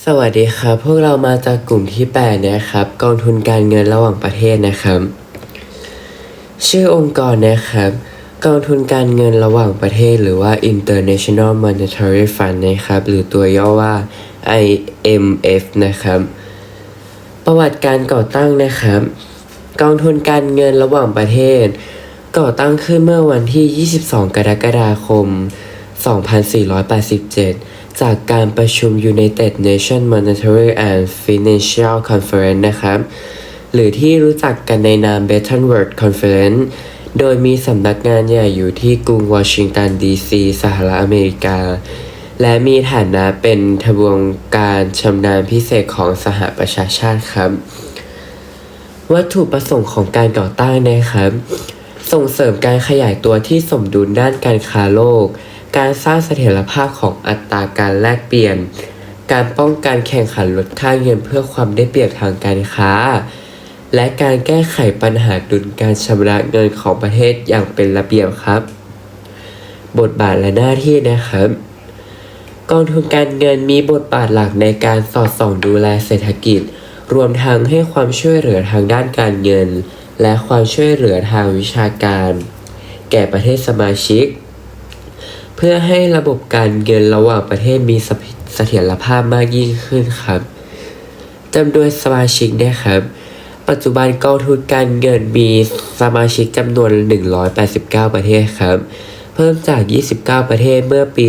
สวัสดีครับ พวกเรามาจากกลุ่มที่ 8 นะครับ กองทุนการเงินระหว่างประเทศนะครับ ชื่อองค์กรนะครับ กองทุนการเงินระหว่างประเทศ หรือว่า International Monetary Fund นะครับ หรือตัวย่อว่า IMF นะครับ ประวัติการก่อตั้งนะครับ กองทุนการเงินระหว่างประเทศ ก่อตั้งขึ้นเมื่อวันที่ 22 กรกฎาคม 2487 จากการประชุม United Nations Monetary and Financial Conference นะครับ หรือที่รู้จักกันในนาม Bretton Woods Conference โดยมีสำนักงานใหญ่อยู่ที่กรุงวอชิงตันดีซีสหรัฐอเมริกา และมีฐานะเป็นทบวงการชำนาญพิเศษของสหประชาชาติครับ วัตถุประสงค์ของการก่อตั้งนะครับ ส่งเสริมการขยายตัวที่สมดุลด้านการค้าโลก การสร้างเสถียรภาพของอัตราการแลกเปลี่ยน การป้องกันแข่งขันลดค่าเงินเพื่อความได้เปรียบทางการค้า และการแก้ไขปัญหาดุลการชำระเงินของประเทศอย่างเป็นระเบียบครับ บทบาทและหน้าที่นะครับ กองทุนการเงินมีบทบาทหลักในการสอดส่องดูแลเศรษฐกิจ รวมทั้งให้ความช่วยเหลือทางด้านการเงิน และความช่วยเหลือทางวิชาการ แก่ประเทศสมาชิก พื่อให้ระบบการเงินระหว่างประเทศมีเสถียรภาพมากยิ่งขึ้นครับจำนวนสมาชิกนะครับ ปัจจุบันกองทุนการเงินมีสมาชิกจำนวน 189 ประเทศครับ เพิ่มจาก 29 ประเทศเมื่อปี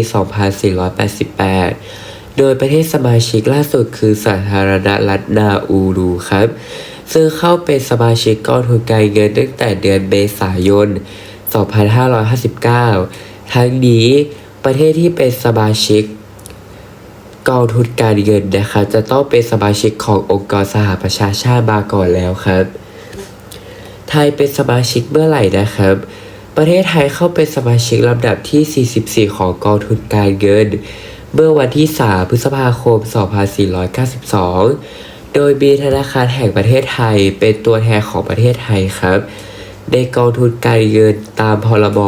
2488 โดยประเทศสมาชิกล่าสุดคือสาธารณรัฐนาอูรูครับ ซึ่งเข้าเป็นสมาชิกกองทุนการเงินตั้งแต่เดือนเมษายน 2559 ทั้งนี้ประเทศที่เป็นสมาชิกกองทุนการเงินนะครับจะต้องเป็นสมาชิกขององค์กรสหประชาชาติมาก่อนแล้วครับ ไทยเป็นสมาชิกเมื่อไหร่นะครับ ประเทศไทยเข้าเป็นสมาชิกลำดับที่ 44 ของกองทุนการเงิน เมื่อวันที่ 3 พฤษภาคม 2492 โดยมีธนาคารแห่งประเทศไทยเป็นตัวแทนของประเทศไทยครับ ในกองทุนการเงินตามพรบ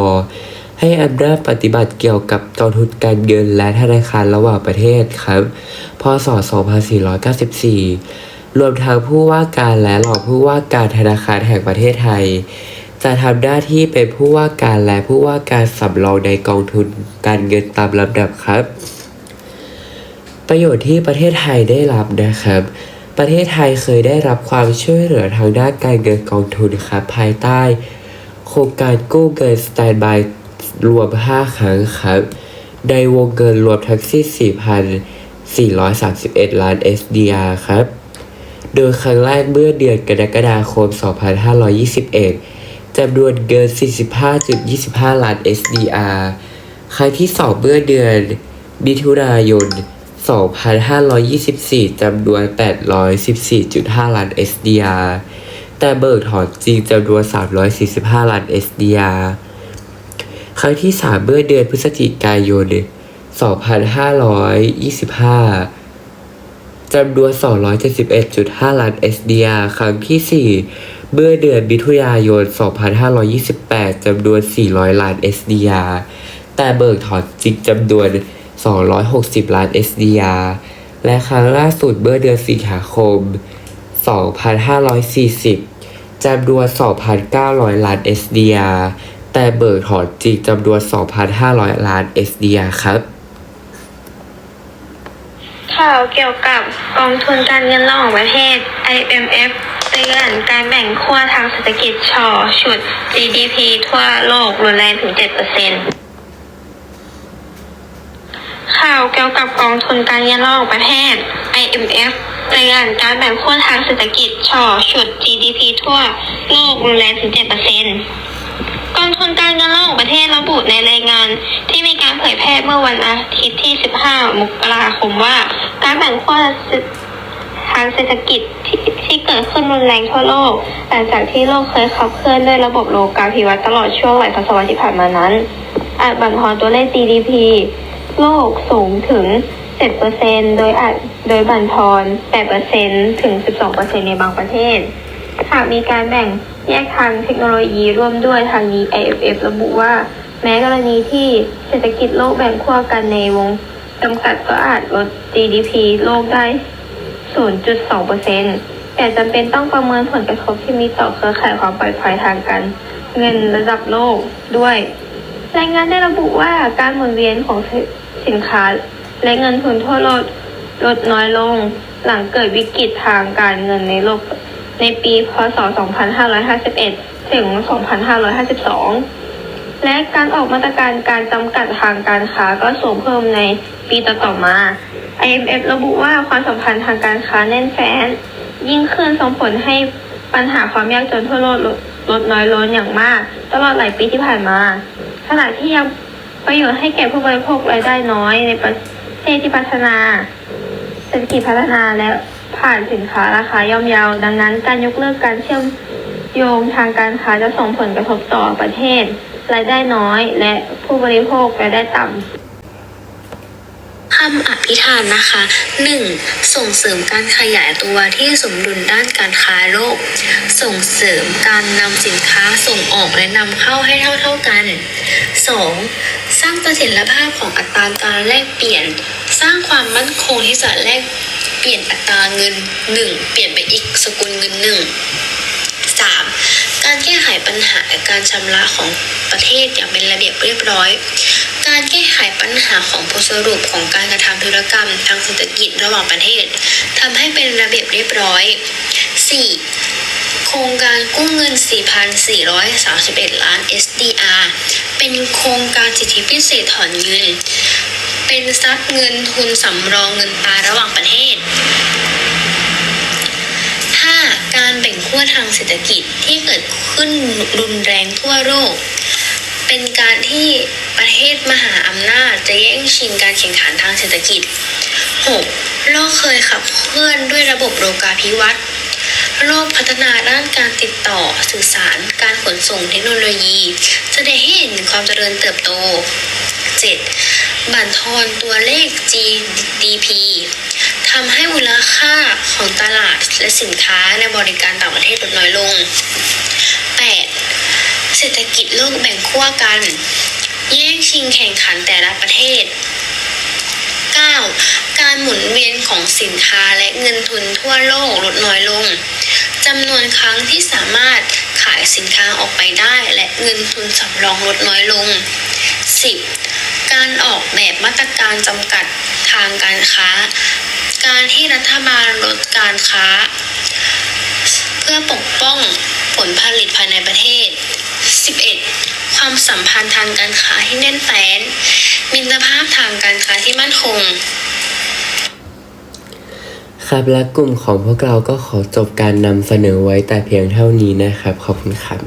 ให้อำนาจปฏิบัติเกี่ยวกับกองทุนการเงินและธนาคารระหว่างประเทศครับ พศ 2494 รวมทั้งผู้ว่าการและรองผู้ว่าการธนาคารแห่งประเทศไทย จะทำหน้าที่เป็นผู้ว่าการและผู้ว่าการสำรองในกองทุนการเงินตามลำดับครับ ประโยชน์ที่ประเทศไทยได้รับนะครับประเทศไทยเคยได้รับความช่วยเหลือทางด้านการเงินกองทุนครับภายใต้ โครงการกู้เงินสแตนบาย รวม 5 ครั้งครับ ในวงเงินรวมทั้งสิ้น4,431 ล้าน SDR ครับ โดยครั้งแรกเมื่อเดือนกรกฎาคม 2521จำนวนเงิน 45.25 ล้าน SDR ครั้งที่ 2 เมื่อเดือนมิถุนายน 2524จำนวน 814.5 ล้าน SDR แต่เบิกถอนจริงจำนวน 345 ล้าน SDR ครั้งที่ 3 เมื่อเดือนพฤศจิกายน 2525 จำนวน 271.5 ล้าน SDR ครั้งที่ 4 เมื่อเดือนมิถุนายน 2528 จำนวน 400 ล้าน SDR แต่เบิกถอนจริงจำนวน 260 ล้าน SDR และครั้งล่าสุดเมื่อเดือนสิงหาคม 2540 จำนวน 2,900 ล้าน SDR แต่เบิกถอนจริงจำนวน 2,500 ล้าน SDR ครับ ข่าวเกี่ยวกับกองทุนการเงินระหว่างประเทศ IMF เตือนการแบ่งขั้วทางเศรษฐกิจชอฉุด GDP ทั่วโลกรุนแรงถึง 7%ข่าวเกี่ยวกับกองทุนการเงินระหว่างประเทศ IMF เตือนการแบ่งขั้วทางเศรษฐกิจชอฉุด GDP ทั่วโลกรุนแรงถึง7%กอง ทุนการเงินระหว่างประเทศระบุในรายงาน ที่มีการเผยแพร่เมื่อวันอาทิตย์ที่ 15 มกราคมว่า การแบ่งขั้วทางเศรษฐกิจที่ที่เกิดขึ้นรุนแรงทั่วโลก หลังจากที่โลกเคยขับเคลื่อนด้วยระบบโลกาภิวัตน์ตลอดช่วงหลายทศวรรษที่ผ่านมานั้น อาจบั่นทอนตัวเลข GDP โลกสูงถึง 7%โดยอาจโดยบั่นทอน 8%ถึง 12%ในบางประเทศ หากมีการแบ่งแยกทางเทคโนโลยีร่วมด้วยทางนี้ IFF ระบุว่า แม้กรณีที่เศรษฐกิจโลกแบ่งขั้วกันในวงจำกัดก็อาจลด GDP โลกได้ 0.2%แต่จำเป็นต้องประเมินผลกระทบที่มีต่อเครือข่ายความปลอดภัยทางการเงินระดับโลกด้วย รายงานได้ระบุว่าการหมุนเวียนของสินค้า และเงินทุนทั่วโลกลดน้อยลง หลังเกิดวิกฤตทางการเงินในโลก ในปีพศ 2551 ถึง 2552 และการออกมาตรการการจำกัดทางการค้าก็สูงเพิ่มในปีต่อๆมา IMF ระบุว่าความสัมพันธ์ทางการค้าแน่นแฟ้น ยิ่งขึ้นส่งผลให้ปัญหาความยากจนทั่วโลกลดน้อยลงอย่างมาก ตลอดหลายปีที่ผ่านมา ขณะที่ยังประโยชน์ให้แก่ผู้บริโภครายได้น้อยในประเทศที่พัฒนาเศรษฐกิจพัฒนาและ ผ่านสินค้าราคาย่อมเยาวดังนั้นการยกเลิกการเชื่อมโยงทางการค้าจะส่งผลกระทบต่อประเทศรายได้น้อยและผู้บริโภครายได้ต่ำคำอภิธานนะคะ 1. ส่งเสริมการขยายตัวที่สมดุลด้านการค้าโลก ส่งเสริมการนำสินค้าส่งออกและนำเข้าให้เท่าๆกัน 2. สร้างเสถียรภาพของอัตราการแลกเปลี่ยน สร้างความมั่นคงที่จะแลก ปลี่ยนอัตราเงิน 1 เปลี่ยนไปอีกสกุลเงิน1 3. การแก้ไขปัญหาการชำระของประเทศอย่างเป็นระเบียบเรียบร้อย การแก้ไขปัญหาของบทสรุปของการกระทำธุรกรรมทางเศรษฐกิจระหว่างประเทศทำให้เป็นระเบียบเรียบร้อย 4. โครงการกู้เงิน 4,431 ล้าน SDR เป็นโครงการสิทธิพิเศษถอนเงิน เป็นทรัพย์เงินทุนสำรองเงินตาระหว่างประเทศ 5. การแบ่งขั้วทางเศรษฐกิจที่เกิดขึ้นรุนแรงทั่วโลก เป็นการที่ประเทศมหาอำนาจจะแย่งชิงการแข่งขันทางเศรษฐกิจ 6. โลกเคยขับเคลื่อนด้วยระบบโลกาภิวัตน์โลกพัฒนาด้านการติดต่อสื่อสาร การขนส่งเทคโนโลยี แสดงให้เห็นความเจริญเติบโต 7. บั่นทอนตัวเลข GDP ทำให้มูลค่าของตลาดและสินค้าในบริการต่างประเทศลดน้อยลง 8. เศรษฐกิจโลกแบ่งขั้วกัน แย่งชิงแข่งขันแต่ละประเทศ 9. การหมุนเวียนของสินค้าและเงินทุนทั่วโลกลดน้อยลงจำนวนครั้งที่สามารถขายสินค้าออกไปได้และเงินทุนสำรองลดน้อยลง 10. การออกแบบมาตรการจำกัดทางการค้า การที่รัฐบาลลดการค้า เพื่อปกป้องผลผลิตภายในประเทศ 11. ความสัมพันธ์ทางการค้าที่แน่นแฟ้นมิตรภาพทางการค้าที่มั่นคง ครับและกลุ่มของพวกเราก็ขอจบการนำเสนอไว้แต่เพียงเท่านี้นะครับ ขอบคุณครับ